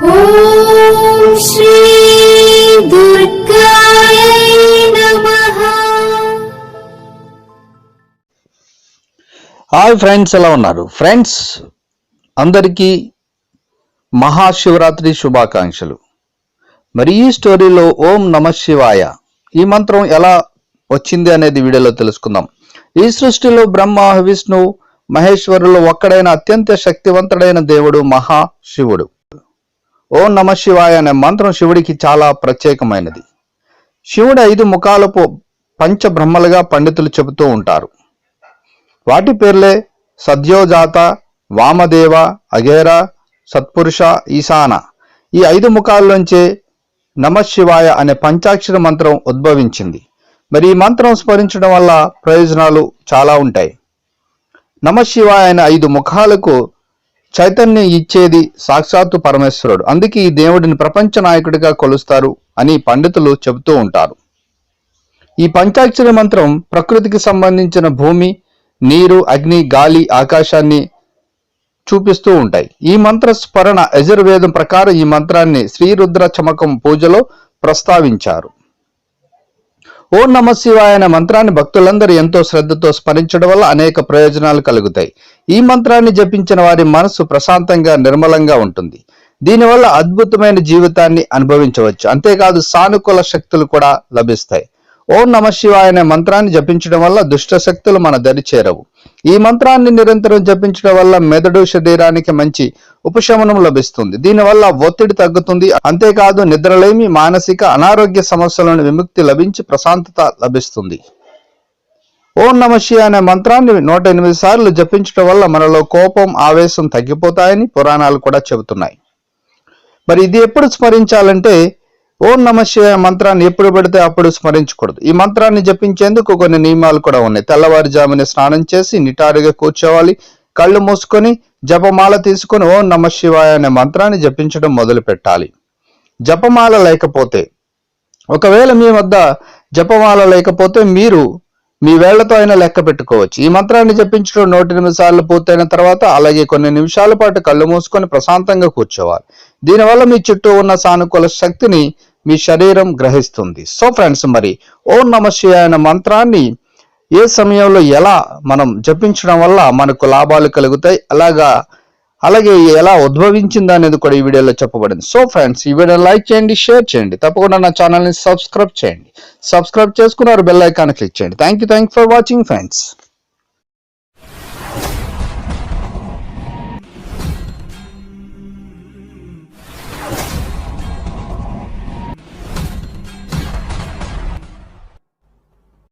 Hi friends ఎలా ఉన్నారు? Friends అందరికీ మహాశివరాత్రి శుభాకాంక్షలు. మరి ఈ స్టోరీలో ఓం నమ శివాయ ఈ మంత్రం ఎలా వచ్చింది అనేది వీడియోలో తెలుసుకుందాం. ఈ సృష్టిలో బ్రహ్మ విష్ణు మహేశ్వరులు ఒక్కడైన అత్యంత శక్తివంతుడైన దేవుడు మహాశివుడు. ఓం నమ శివాయ అనే మంత్రం శివుడికి చాలా ప్రత్యేకమైనది. శివుడు ఐదు ముఖాలపు పంచబ్రహ్మలుగా పండితులు చెబుతూ ఉంటారు. వాటి పేర్లే సద్యోజాత వామదేవ అగేర సత్పురుష ఈశాన. ఈ ఐదు ముఖాల్లోంచే నమశివాయ అనే పంచాక్షర మంత్రం ఉద్భవించింది. మరి ఈ మంత్రం స్మరించడం వల్ల ప్రయోజనాలు చాలా ఉంటాయి. నమశివాయ అనే ఐదు ముఖాలకు చైతన్యం ఇచ్చేది సాక్షాత్తు పరమేశ్వరుడు. అందుకే ఈ దేవుడిని ప్రపంచ నాయకుడిగా కొలుస్తారు అని పండితులు చెబుతూ ఉంటారు. ఈ పంచాక్షరి మంత్రం ప్రకృతికి సంబంధించిన భూమి నీరు అగ్ని గాలి ఆకాశాన్ని చూపిస్తూ ఉంటాయి. ఈ మంత్ర స్మరణ యజుర్వేదం ప్రకారం ఈ మంత్రాన్ని శ్రీరుద్ర చమకం పూజలో ప్రస్తావించారు. ఓం నమ శివాయ అనే మంత్రాన్ని భక్తులందరూ ఎంతో శ్రద్ధతో స్మరించడం వల్ల అనేక ప్రయోజనాలు కలుగుతాయి. ఈ మంత్రాన్ని జపించిన వారి మనసు ప్రశాంతంగా నిర్మలంగా ఉంటుంది. దీనివల్ల అద్భుతమైన జీవితాన్ని అనుభవించవచ్చు. అంతేకాదు సానుకూల శక్తులు కూడా లభిస్తాయి. ఓం నమ శివాయ అనే మంత్రాన్ని జపించడం వల్ల దుష్ట శక్తులు మన దరి చేరవు. ఈ మంత్రాన్ని నిరంతరం జపించడం వల్ల మెదడు శరీరానికి మంచి ఉపశమనం లభిస్తుంది. దీనివల్ల ఒత్తిడి తగ్గుతుంది. అంతేకాదు నిద్రలేమి మానసిక అనారోగ్య సమస్యలను విముక్తి లభించి ప్రశాంతత లభిస్తుంది. ఓం నమ శివాయ అనే మంత్రాన్ని నూట ఎనిమిది సార్లు జపించడం వల్ల మనలో కోపం ఆవేశం తగ్గిపోతాయని పురాణాలు కూడా చెబుతున్నాయి. మరి ఇది ఎప్పుడు స్మరించాలంటే ఓం నమ శివాయ మంత్రాన్ని ఎప్పుడు పెడితే అప్పుడు స్మరించకూడదు. ఈ మంత్రాన్ని జపించేందుకు కొన్ని నియమాలు కూడా ఉన్నాయి. తెల్లవారుజామున స్నానం చేసి నిటారుగా కూర్చోవాలి. కళ్ళు మూసుకొని జపమాల తీసుకొని ఓం నమ శివాయ అనే మంత్రాన్ని జపించడం మొదలు పెట్టాలి. జపమాల లేకపోతే ఒకవేళ మీ వద్ద జపమాల లేకపోతే మీరు మీ వేళ్ళతో అయినా లెక్క పెట్టుకోవచ్చు. ఈ మంత్రాన్ని జపించడం నూట ఎనిమిది సార్లు పూర్తయిన తర్వాత అలాగే కొన్ని నిమిషాల పాటు కళ్ళు మూసుకొని ప్రశాంతంగా కూర్చోవాలి. దీనివల్ల మీ చుట్టూ ఉన్న సానుకూల శక్తిని మీ శరీరం గ్రహిస్తుంది. సో ఫ్రెండ్స్ మరి ఓం నమ అనే మంత్రాన్ని ఏ సమయంలో ఎలా మనం జపించడం వల్ల మనకు లాభాలు కలుగుతాయి అలాగా అలాగే ఎలా ఉద్భవించింది అనేది కూడా ఈ వీడియోలో చెప్పబడింది. సో ఫ్రెండ్స్ ఈ వీడియో లైక్ చేయండి షేర్ చేయండి తప్పకుండా నా ఛానల్ని సబ్స్క్రైబ్ చేయండి. సబ్స్క్రైబ్ చేసుకున్నారు బెల్ ఐకాన్ క్లిక్ చేయండి. Thank you thank for watching friends